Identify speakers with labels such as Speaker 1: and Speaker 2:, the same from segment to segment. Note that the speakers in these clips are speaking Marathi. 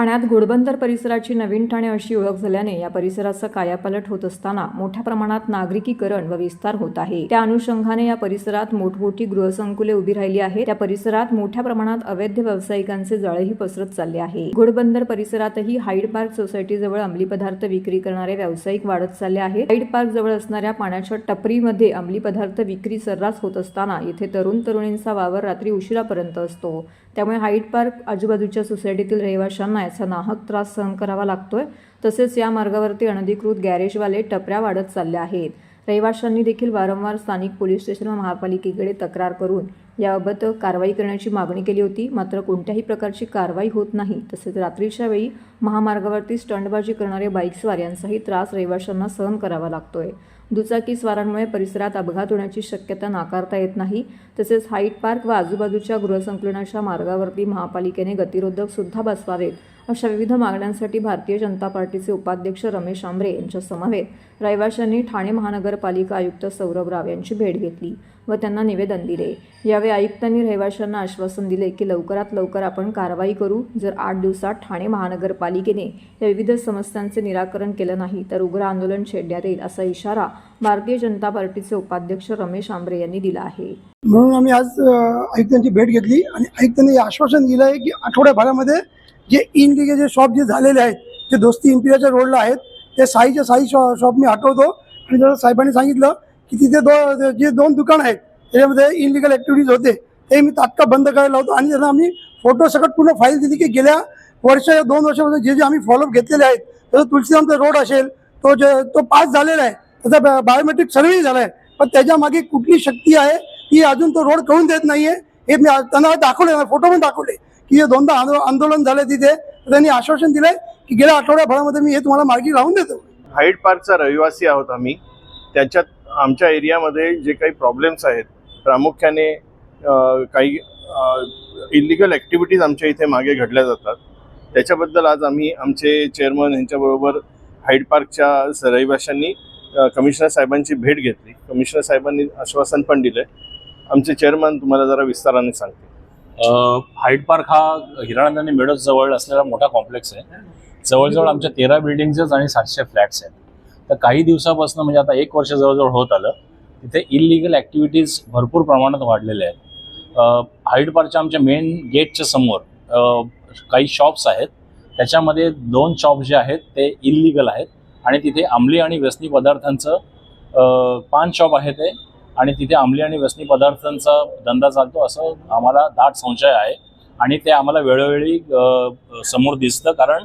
Speaker 1: ठाण्यात घोडबंदर परिसराची नवीन ठाणे अशी ओळख झाल्याने या परिसराचं कायापालट होत असताना मोठ्या प्रमाणात नागरिकीकरण व विस्तार होत आहे. त्या अनुषंगाने या परिसरात मोठमोठी गृहसंकुले उभी राहिली आहेत. त्या परिसरात मोठ्या प्रमाणात अवैध व्यावसायिकांचे जाळेही पसरत चालले आहे. घोडबंदर परिसरातही हाईड पार्क सोसायटीजवळ अंमली पदार्थ विक्री करणारे व्यावसायिक वाढत चालले आहेत. हाईड पार्क जवळ असणाऱ्या पाण्याच्या टपरीमध्ये अंमली पदार्थ विक्री सर्रास होत असताना येथे तरुण तरुणींचा वावर रात्री उशिरापर्यंत असतो. त्यामुळे हाईड पार्क आजूबाजूच्या सोसायटीतील रहिवाशांना याचा नाहक त्रास सहन करावा लागतोय. तसेच या मार्गावरती अनधिकृत गॅरेजवाले टपऱ्या वाढत चालल्या आहेत. रहिवाशांनी देखील वारंवार स्थानिक पोलीस स्टेशन व महापालिकेकडे तक्रार करून याबाबत कारवाई करण्याची मागणी केली होती. मात्र कोणत्याही प्रकारची कारवाई होत नाही. तसेच रात्रीच्या वेळी महामार्गावरती स्टंटबाजी करणारे बाईकस्वार यांचाही त्रास रहिवाशांना सहन करावा लागतोय. दुचाकी स्वारांमुळे परिसरात अपघात होण्याची शक्यता नाकारता येत नाही. तसेच हाईट पार्क व आजूबाजूच्या गृहसंकुलनाच्या मार्गावरती महापालिकेने गतिरोधक सुद्धा बसवावेत अशा विविध मागण्यांसाठी भारतीय जनता पार्टीचे उपाध्यक्ष रमेश आंबरे यांच्या समवेत रहिवाशांनी ठाणे महानगरपालिका आयुक्त सौरभ राव यांची भेट घेतली व त्यांना निवेदन दिले. यावेळी आयुक्तांनी रहिवाशांना आश्वासन दिले की लवकरात लवकर आपण कारवाई करू. जर आठ दिवसात ठाणे महानगरपालिकेने या विविध समस्यांचे निराकरण केलं नाही तर उग्र आंदोलन छेडण्यात येईल असा इशारा भारतीय जनता पार्टीचे उपाध्यक्ष रमेश आंबरे यांनी दिला आहे.
Speaker 2: म्हणून आम्ही आज आयुक्तांची भेट घेतली आणि आयुक्तांनी आश्वासन दिलं आहे की आठवड्याभरामध्ये जे इन जे शॉप जे झालेले आहेत जे दोस्ती इम्पिरियाच्या रोडला आहेत ते साईच्या साई शॉ शॉप मी हटवतो आणि जसं साहेबांनी सांगितलं की तिथे दो जे दोन दुकान आहेत त्याच्यामध्ये इनलिगल ॲक्टिव्हिटीज होते. ते मी तात्काळ बंद करायला लावतो. आणि त्यांना आम्ही फोटो सकट पूर्ण फाईल दिली की गेल्या वर्ष या दोन वर्षामध्ये जे जे आम्ही फॉलोअप घेतलेले आहेत जसं तुलसीरामचा रोड असेल तो जे तो पास झालेला आहे त्याचा बायोमेट्रिक सर्वेही झाला आहे पण त्याच्यामागे कुठली शक्ती आहे ती अजून तो रोड कळून देत नाही आहे हे मी त्यांना दाखवले फोटो पण दाखवले की हे दोनदा आंदो- आंदोलन झालं तिथे. तर त्यांनी आश्वासन दिलंय की गेल्या आठवड्याभरामध्ये मी हे तुम्हाला मार्गी लावून देतो.
Speaker 3: हाईट पार्कचा रहिवासी आहोत आम्ही. त्याच्यात आमच्या एरियामध्ये जे काही प्रॉब्लेम्स आहेत प्रामुख्याने काही इलिगल ॲक्टिव्हिटीज आमच्या इथे मागे घडल्या जातात. त्याच्याबद्दल आज आम्ही आमचे चेअरमन यांच्याबरोबर हाईड पार्कच्या स- रहिवाशांनी कमिशनर साहेबांची भेट घेतली. कमिशनर साहेबांनी आश्वासन पण दिलं आमचे चेअरमन तुम्हाला जरा विस्ताराने सांगते
Speaker 4: हाईट पार्क हा हिराणंद मेडोज जवळ असलेला मोठा कॉम्प्लेक्स आहे. जवळजवळ आमच्या तेरा बिल्डिंग्सच आणि सातशे फ्लॅट्स आहेत. तर काही दिवसापासून म्हणजे आता एक वर्ष जवळजवळ होत आलं. तिथे इलिगल ॲक्टिव्हिटीज भरपूर प्रमाणात वाढलेल्या आहेत. हाईट पार्कच्या आमच्या मेन गेटच्या समोर काही शॉप्स आहेत. त्याच्यामध्ये दोन शॉप जे आहेत ते इलिगल आहेत. आणि तिथे अंमली आणि व्यसनी पदार्थांचं पान शॉप आहे ते. आणि तिथे अंमली आणि व्यसनी पदार्थांचा धंदा चालतो असं आम्हाला दाट संशय आहे. आणि ते आम्हाला वेळोवेळी समोर दिसतं कारण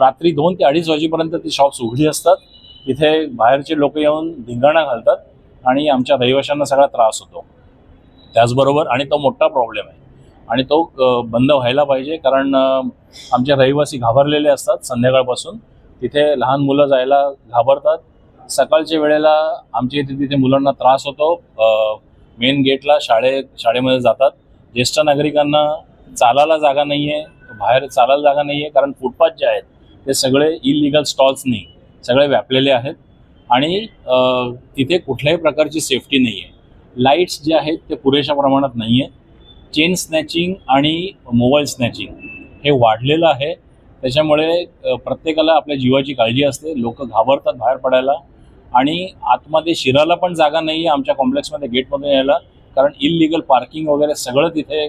Speaker 4: रात्री दोन ते अडीच वाजेपर्यंत ती शॉप्स उघडी असतात. तिथे बाहेरचे लोक येऊन धिंगाणा घालतात आणि आमच्या रहिवाशांना सगळा त्रास होतो. त्याचबरोबर आणि तो मोठा प्रॉब्लेम आहे. आणि तो बंद व्हायला पाहिजे कारण आमचे रहिवासी घाबरलेले असतात संध्याकाळपासून. तिथे लहान मुलं जायला घाबरतात. सकाळच्या वेळेला आमच्या इथे तिथे मुलांना त्रास होतो. मेन गेटला शाळे शाळेमध्ये जातात. ज्येष्ठ नागरिकांना चालायला जागा नाही आहे बाहेर चालायला जागा नाही आहे कारण फुटपाथ जे आहेत ते सगळे इलिगल स्टॉल्सनी सगळे व्यापलेले आहेत. आणि तिथे कुठल्याही प्रकारची सेफ्टी नाही आहे लाईट्स जे आहेत ते पुरेशा प्रमाणात नाही आहे चेन स्नॅचिंग आणि मोबाईल स्नॅचिंग हे वाढलेलं आहे. त्याच्यामुळे प्रत्येकाला आपल्या जीवाची काळजी असते. लोक घाबरतात बाहेर पडायला. आणि आतमध्ये शिराला पण जागा नाही आहे आमच्या कॉम्प्लेक्समध्ये गेटमधून यायला. कारण इलिगल पार्किंग वगैरे सगळं तिथे